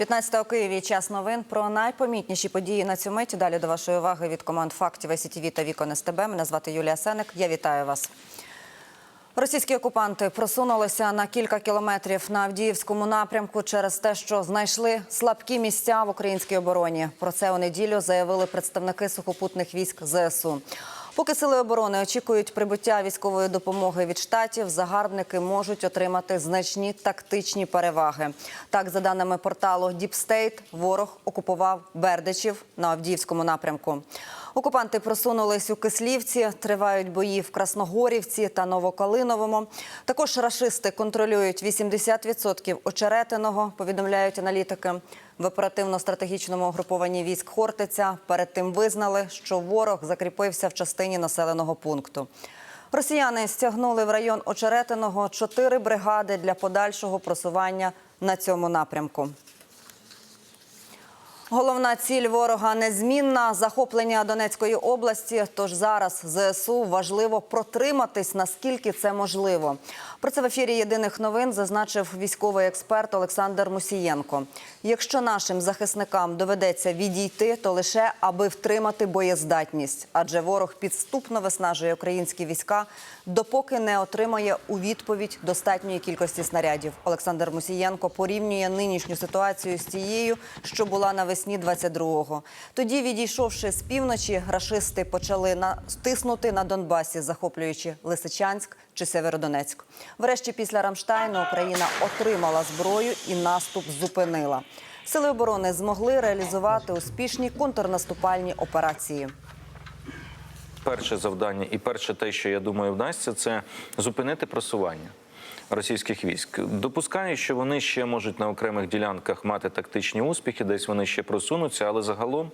15 у Києві час новин про найпомітніші події на цю мить. Далі до вашої уваги від команд фактів СІТВ та Вікон СТБ. Мене звати Юлія Сеник. Я вітаю вас. Російські окупанти просунулися на кілька кілометрів на Авдіївському напрямку через те, що знайшли слабкі місця в українській обороні. Про це у неділю заявили представники сухопутних військ ЗСУ. Поки сили оборони очікують прибуття військової допомоги від штатів, загарбники можуть отримати значні тактичні переваги. Так, за даними порталу State, ворог окупував Бердичів на Авдіївському напрямку. Окупанти просунулись у Кислівці, тривають бої в Красногорівці та Новокалиновому. Також рашисти контролюють 80% очеретиного, повідомляють аналітики. В оперативно-стратегічному угрупованні військ Хортиця перед тим визнали, що ворог закріпився в частині населеного пункту. Росіяни стягнули в район Очеретиного чотири бригади для подальшого просування на цьому напрямку. Головна ціль ворога незмінна захоплення Донецької області. Тож зараз ЗСУ важливо протриматись наскільки це можливо. Про це в ефірі єдиних новин зазначив військовий експерт Олександр Мусієнко. Якщо нашим захисникам доведеться відійти, то лише аби втримати боєздатність, адже ворог підступно виснажує українські війська, допоки не отримає у відповідь достатньої кількості снарядів. Олександр Мусієнко порівнює нинішню ситуацію з тією, що була навесні 22-го. Тоді, відійшовши з півночі, рашисти почали натиснути на Донбасі, захоплюючи Лисичанськ чи Северодонецьк. Врешті, після Рамштайну, Україна отримала зброю і наступ зупинила. Сили оборони змогли реалізувати успішні контрнаступальні операції. Перше завдання і перше те, що я думаю, вдасться, це зупинити просування російських військ. Допускаю, що вони ще можуть на окремих ділянках мати тактичні успіхи, десь вони ще просунуться, але загалом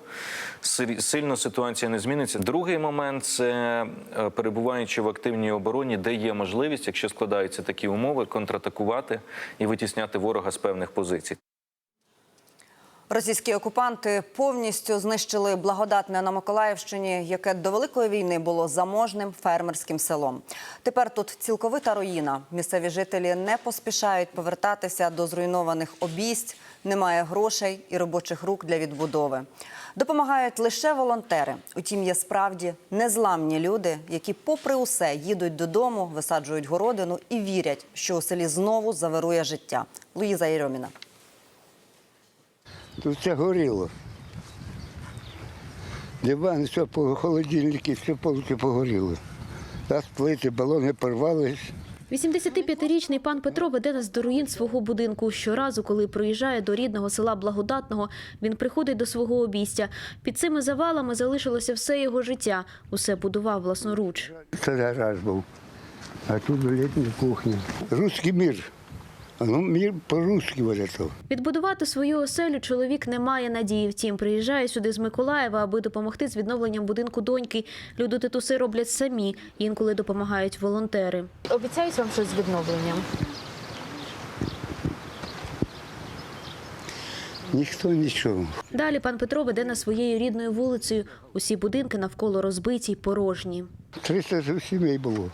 сильно ситуація не зміниться. Другий момент це е, перебуваючи в активній обороні, де є можливість, якщо складаються такі умови, контратакувати і витісняти ворога з певних позицій. Російські окупанти повністю знищили благодатне на Миколаївщині, яке до великої війни було заможним фермерським селом. Тепер тут цілковита руїна. Місцеві жителі не поспішають повертатися до зруйнованих обійсть. Немає грошей і робочих рук для відбудови. Допомагають лише волонтери. Утім, є справді незламні люди, які, попри усе, їдуть додому, висаджують городину і вірять, що у селі знову завирує життя. Луїза Єрьоміна. Тут все горіло. Диван, все по холодильники, все повністю погоріло. Та плити, балони порвались. 85-річний пан Петро веде нас до руїн свого будинку. Щоразу, коли приїжджає до рідного села Благодатного, він приходить до свого обійстя. Під цими завалами залишилося все його життя. Усе будував власноруч. Це гараж був. А тут літня кухня. Руський мір. Ну мір по-русски говорять. Відбудувати свою оселю чоловік не має надії. Втім, приїжджає сюди з Миколаєва, аби допомогти з відновленням будинку доньки. Люди тут усе роблять самі. Інколи допомагають волонтери. Обіцяють вам щось з відновленням. Ніхто нічого. Далі пан Петро веде нас своєю рідною вулицею. Усі будинки навколо розбиті й порожні. 300 сімей було.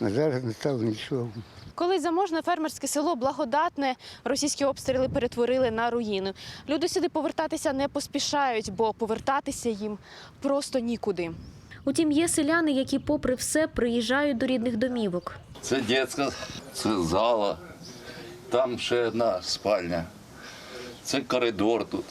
А зараз не стало нічого. Колись заможне фермерське село Благодатне російські обстріли перетворили на руїни. Люди сюди повертатися не поспішають, бо повертатися їм просто нікуди. Утім, є селяни, які, попри все, приїжджають до рідних домівок. Це дитяча, це зала, там ще одна спальня, це коридор тут.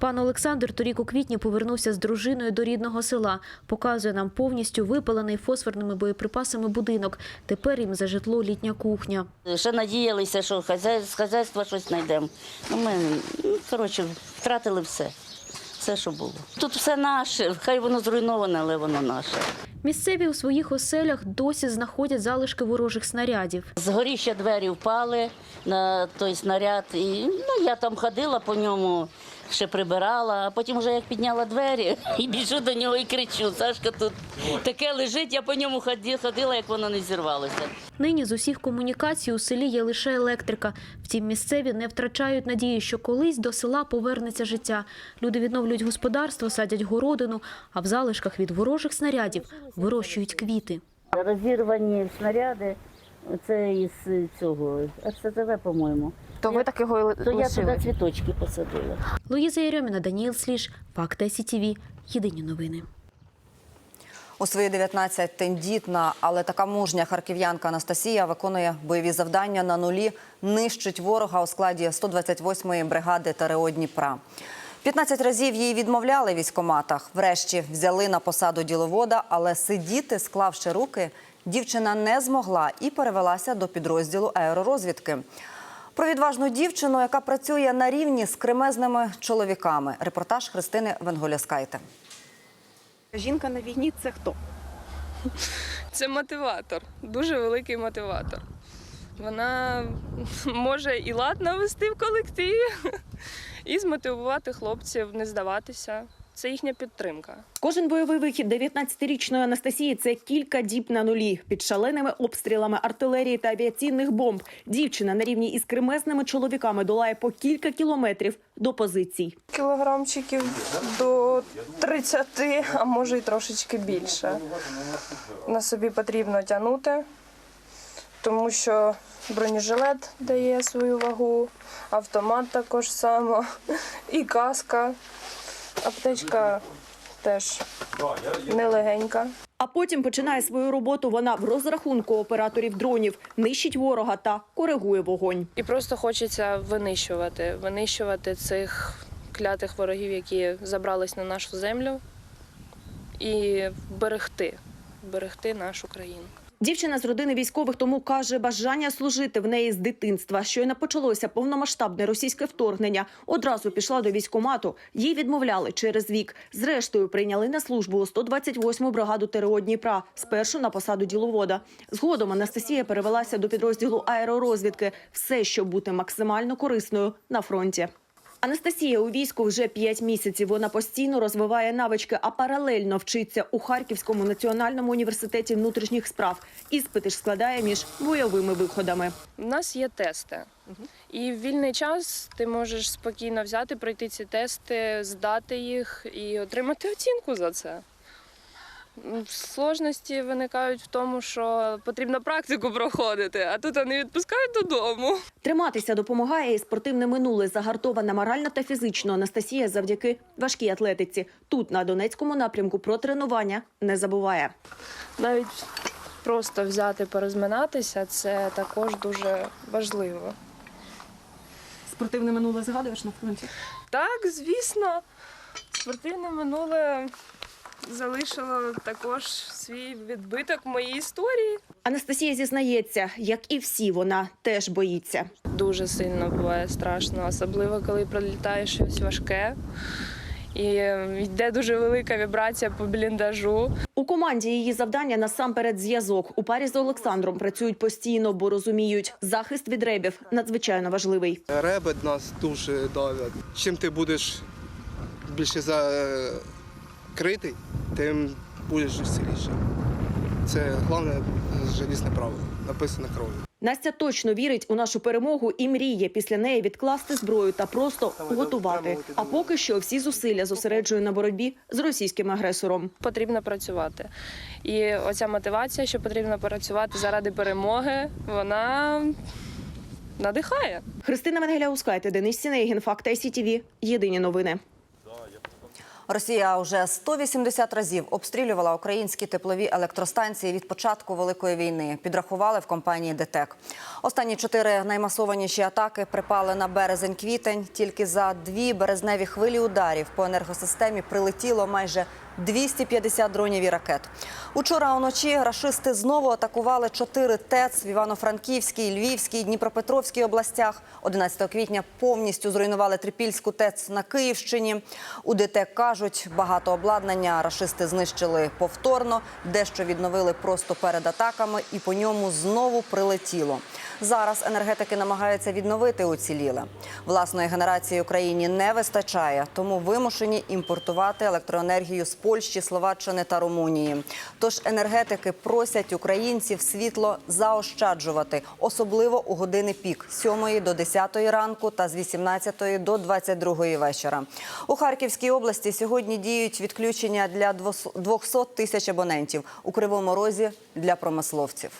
Пан Олександр торік у квітні повернувся з дружиною до рідного села. Показує нам повністю випалений фосфорними боєприпасами будинок. Тепер їм за житло літня кухня. Ще надіялися, що з хазяйства щось знайдемо. Ну, ми, ну, коротше, втратили все. Все, що було. Тут все наше, хай воно зруйноване, але воно наше. Місцеві у своїх оселях досі знаходять залишки ворожих снарядів. З горіща двері впали на той снаряд. І, ну, я там ходила по ньому, ще прибирала, а потім вже як підняла двері і біжу до нього і кричу: Сашка, тут таке лежить, я по ньому ходила, як воно не зірвалося. Нині з усіх комунікацій у селі є лише електрика. Втім, місцеві не втрачають надії, що колись до села повернеться життя. Люди відновлюють господарство, садять городину, а в залишках від ворожих снарядів вирощують квіти. Розірвані снаряди, це із цього РСЗВ, по-моєму. То ви так його і То я лишили? туди цвіточки посадила. Луїза Єрьоміна, Даніл Сліж, Факти СІТІВІ. Єдині новини. У свої 19 тендітна, але така мужня харків'янка Анастасія виконує бойові завдання на нулі, нищить ворога у складі 128-ї бригади ТРО Дніпра. 15 разів їй відмовляли в військкоматах. Врешті взяли на посаду діловода, але сидіти, склавши руки, дівчина не змогла і перевелася до підрозділу аеророзвідки. Про відважну дівчину, яка працює на рівні з кремезними чоловіками. Репортаж Христини Венголяскайте. Жінка на війні це хто? Це мотиватор, дуже великий мотиватор. Вона може і лад навести в колективі, і змотивувати хлопців не здаватися. Це їхня підтримка. Кожен бойовий вихід 19-річної Анастасії це кілька діб на нулі. Під шаленими обстрілами артилерії та авіаційних бомб дівчина на рівні із кремезними чоловіками долає по кілька кілометрів до позицій. Кілограмчиків до 30, а може й трошечки більше. На собі потрібно тягнути, тому що бронежилет дає свою вагу, автомат також само, і каска. Аптечка теж нелегенька. А потім починає свою роботу вона в розрахунку операторів дронів, нищить ворога та коригує вогонь. І просто хочеться винищувати, винищувати цих клятих ворогів, які забрались на нашу землю, і берегти, берегти нашу країну. Дівчина з родини військових тому каже, бажання служити в неї з дитинства. Щойно почалося повномасштабне російське вторгнення. Одразу пішла до військкомату. Їй відмовляли через вік. Зрештою прийняли на службу у 128-му бригаду ТРО Дніпра. Спершу на посаду діловода. Згодом Анастасія перевелася до підрозділу аеророзвідки. Все, щоб бути максимально корисною на фронті. Анастасія у війську вже 5 місяців. Вона постійно розвиває навички, а паралельно вчиться у Харківському національному університеті внутрішніх справ. Іспити ж складає між бойовими виходами. У нас є тести, і в вільний час ти можеш спокійно взяти, пройти ці тести, здати їх і отримати оцінку за це. Сложності виникають в тому, що потрібно практику проходити, а тут вони відпускають додому. Триматися допомагає і спортивне минуле, загартована морально та фізично. Анастасія завдяки важкій атлетиці. Тут на Донецькому напрямку про тренування не забуває. Навіть просто взяти, порозминатися це також дуже важливо. Спортивне минуле згадуєш на фронті? Так, звісно, спортивне минуле залишило також свій відбиток в моїй історії. Анастасія зізнається, як і всі, вона теж боїться. Дуже сильно буває страшно, особливо коли пролітає щось важке. І йде дуже велика вібрація по бліндажу. У команді її завдання насамперед зв'язок. У парі з Олександром працюють постійно, бо розуміють, захист від ребів надзвичайно важливий. Реби нас дуже давлять. Чим ти будеш більше закритий, тим будеш сильніше. Це головне желізне правило, написане кров'ю. Настя точно вірить у нашу перемогу і мріє після неї відкласти зброю та просто готувати. А поки що всі зусилля зосереджує на боротьбі з російським агресором. Потрібно працювати. І оця мотивація, що потрібно працювати заради перемоги, вона надихає. Христина Менгеля-Ускайте, Денис Сінейгін, Факт СІТВ. Єдині новини. Росія вже 180 разів обстрілювала українські теплові електростанції від початку великої війни. Підрахували в компанії ДТЕК. Останні чотири наймасованіші атаки припали на березень-квітень. Тільки за дві березневі хвилі ударів по енергосистемі прилетіло майже 250 дронів і ракет. Учора уночі рашисти знову атакували чотири ТЕЦ в Івано-Франківській, Львівській, Дніпропетровській областях. 11 квітня повністю зруйнували Трипільську ТЕЦ на Київщині. У ДТЕК кажуть, багато обладнання рашисти знищили повторно, дещо відновили просто перед атаками, і по ньому знову прилетіло. Зараз енергетики намагаються відновити уціліле. Власної генерації Україні не вистачає, тому вимушені імпортувати електроенергію з Польщі, Словаччини та Румунії. Тож енергетики просять українців світло заощаджувати, особливо у години пік з 7 до 10 ранку та з 18 до 22 вечора. У Харківській області сьогодні діють відключення для 200 тисяч абонентів у Кривому Розі для промисловців.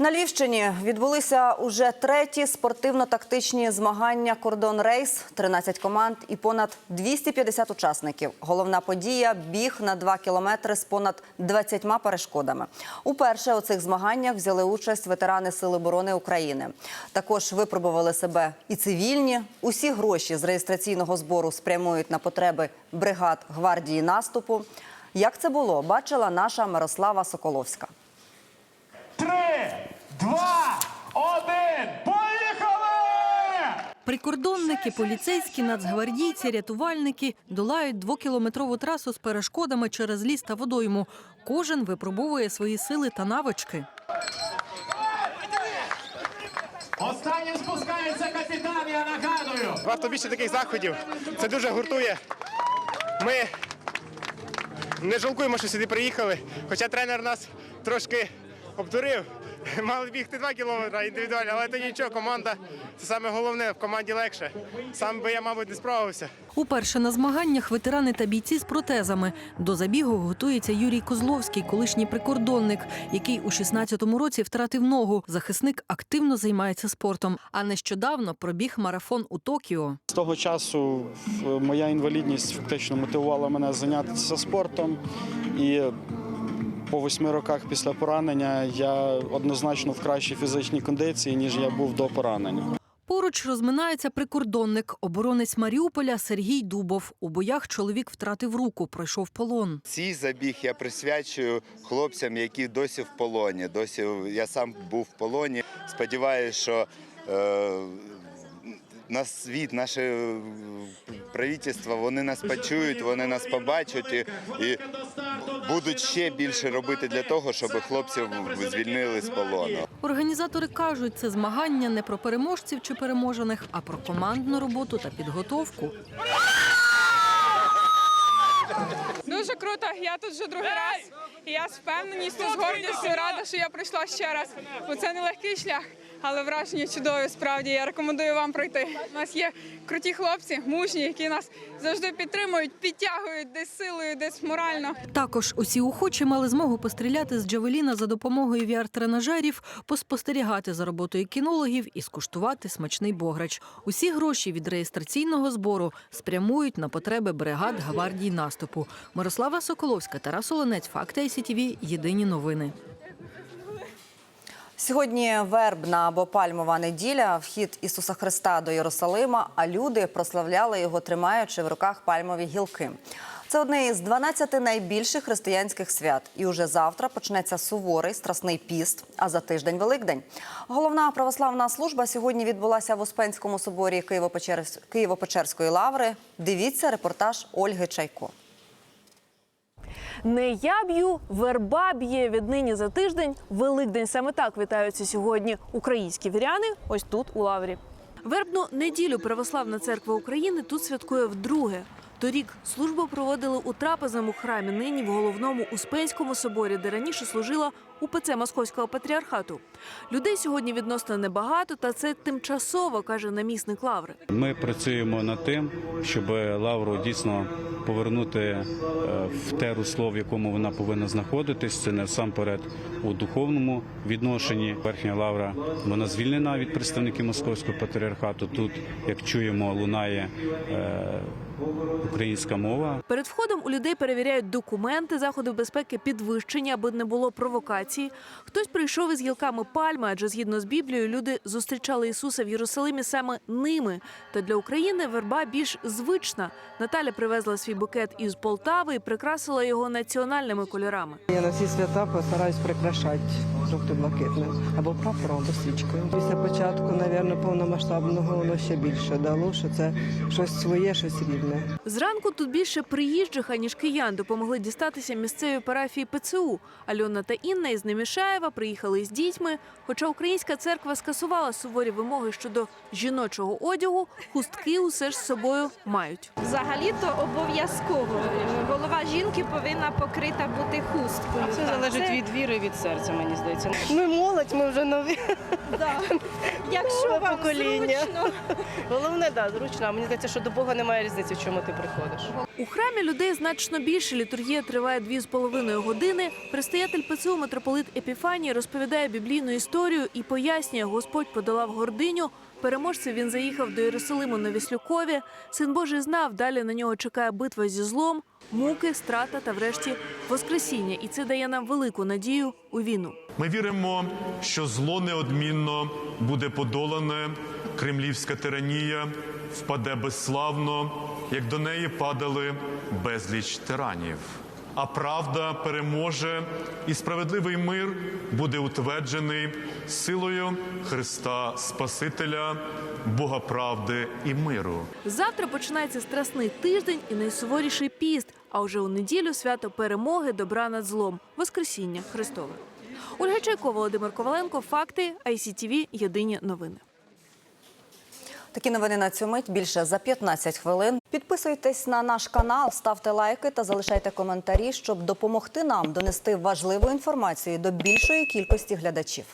На Львівщині відбулися уже треті спортивно-тактичні змагання Кордон Рейс, 13 команд і понад 250 учасників. Головна подія біг на 2 кілометри з понад 20 перешкодами. Уперше у цих змаганнях взяли участь ветерани Сил оборони України. Також випробували себе і цивільні. Усі гроші з реєстраційного збору спрямують на потреби бригад гвардії наступу. Як це було, бачила наша Мирослава Соколовська. Три, два, один, поїхали! Прикордонники, поліцейські, нацгвардійці, рятувальники долають двокілометрову трасу з перешкодами через ліс та водойму. Кожен випробовує свої сили та навички. Останнім спускається капітан, я нагадую. Варто більше таких заходів. Це дуже гуртує. Ми не жалкуємо, що сюди приїхали. Хоча тренер нас трошки обдурив. Мали бігти 2 кілометри індивідуально, але то нічого, команда це саме головне, в команді легше. Сам би я, мабуть, не справився. Уперше на змаганнях ветерани та бійці з протезами. До забігу готується Юрій Козловський, колишній прикордонник, який у 16-му році втратив ногу. Захисник активно займається спортом. А нещодавно пробіг марафон у Токіо. З того часу моя інвалідність фактично мотивувала мене зайнятися спортом. І по восьми роках після поранення я однозначно в кращій фізичній кондиції, ніж я був до поранення. Поруч розминається прикордонник, оборонець Маріуполя Сергій Дубов. У боях чоловік втратив руку, пройшов полон. Цей забіг я присвячую хлопцям, які досі в полоні. Досі я сам був в полоні. Сподіваюся, що е, на світ, наше е, правительство, вони нас почують, вони нас побачать і, і будуть ще більше робити для того, щоб хлопців звільнили з полону. Організатори кажуть, це змагання не про переможців чи переможених, а про командну роботу та підготовку. Дуже круто. Я тут вже другий раз. І я з впевненістю, з гордістю рада, що я прийшла ще раз. Бо це не легкий шлях, але враження чудові. Справді я рекомендую вам пройти. У нас є круті хлопці, мужні, які нас завжди підтримують, підтягують десь силою, десь морально. Також усі охочі мали змогу постріляти з Джавеліна за допомогою VR-тренажерів, поспостерігати за роботою кінологів і скуштувати смачний бограч. Усі гроші від реєстраційного збору спрямують на потреби бригад гвардії наступу. Мирослава Соколовська, Тарас Оленець, Факти ICTV, Єдині новини. Сьогодні вербна або пальмова неділя, вхід Ісуса Христа до Єрусалима, а люди прославляли його, тримаючи в руках пальмові гілки. Це одне із 12 найбільших християнських свят. І уже завтра почнеться суворий страсний піст, а за тиждень Великдень. Головна православна служба сьогодні відбулася в Успенському соборі Києво-Печерсь- Києво-Печерської лаври. Дивіться репортаж Ольги Чайко. Не я б'ю, верба б'є віднині за тиждень. Великдень саме так вітаються сьогодні українські віряни. Ось тут у лаврі. Вербну неділю Православна церква України тут святкує вдруге. Торік службу проводили у трапезному храмі, нині в головному Успенському соборі, де раніше служила УПЦ Московського патріархату. Людей сьогодні відносно небагато, та це тимчасово, каже намісник лаври. Ми працюємо над тим, щоб лавру дійсно повернути е, в те русло, в якому вона повинна знаходитись. Це насамперед у духовному відношенні. Верхня лавра вона звільнена від представників московського патріархату. Тут, як чуємо, лунає е, українська мова. Перед входом у людей перевіряють документи, заходи безпеки підвищені, аби не було провокації. Хтось прийшов із гілками пальми, адже згідно з Біблією люди зустрічали Ісуса в Єрусалимі саме ними. Та для України верба більш звична. Наталя привезла свій букет із Полтави і прикрасила його національними кольорами. Я на всі свята постараюсь прикрашати жовто-блакитним або прапором, або стрічкою. Після початку, мабуть, повномасштабного воно ще більше дало, що це щось своє, щось рідне. Зранку тут більше приїжджих, аніж киян допомогли дістатися місцевій парафії ПЦУ. Альона та Інна із Немішаєва приїхали з дітьми. Хоча українська церква скасувала суворі вимоги щодо жіночого одягу, хустки усе ж з собою мають. Взагалі-то обов'язково. Голова жінки повинна покрита бути хусткою. Це залежить від віри, від серця, мені здається. Ми молодь, ми вже нові. Якщо вам покоління. Головне, да, зручно. А мені здається, що до Бога немає різниці, чому ти приходиш. У храмі людей значно більше. Літургія триває дві з половиною години. Предстоятель ПЦУ митрополит Епіфаній розповідає біблійну історію і пояснює, Господь подолав гординю. Переможцем він заїхав до Єрусалиму на Віслюкові. Син Божий знав, далі на нього чекає битва зі злом, муки, страта та врешті воскресіння. І це дає нам велику надію у війну. Ми віримо, що зло неодмінно буде подолане, кремлівська тиранія впаде безславно, як до неї падали безліч тиранів. А правда переможе, і справедливий мир буде утверджений силою Христа Спасителя, Бога правди і миру. Завтра починається страсний тиждень і найсуворіший піст. А вже у неділю свято перемоги добра над злом Воскресіння Христове. Ольга Чайко, Володимир Коваленко. Факти ICTV. Єдині новини. Такі новини на цю мить більше за 15 хвилин. Підписуйтесь на наш канал, ставте лайки та залишайте коментарі, щоб допомогти нам донести важливу інформацію до більшої кількості глядачів.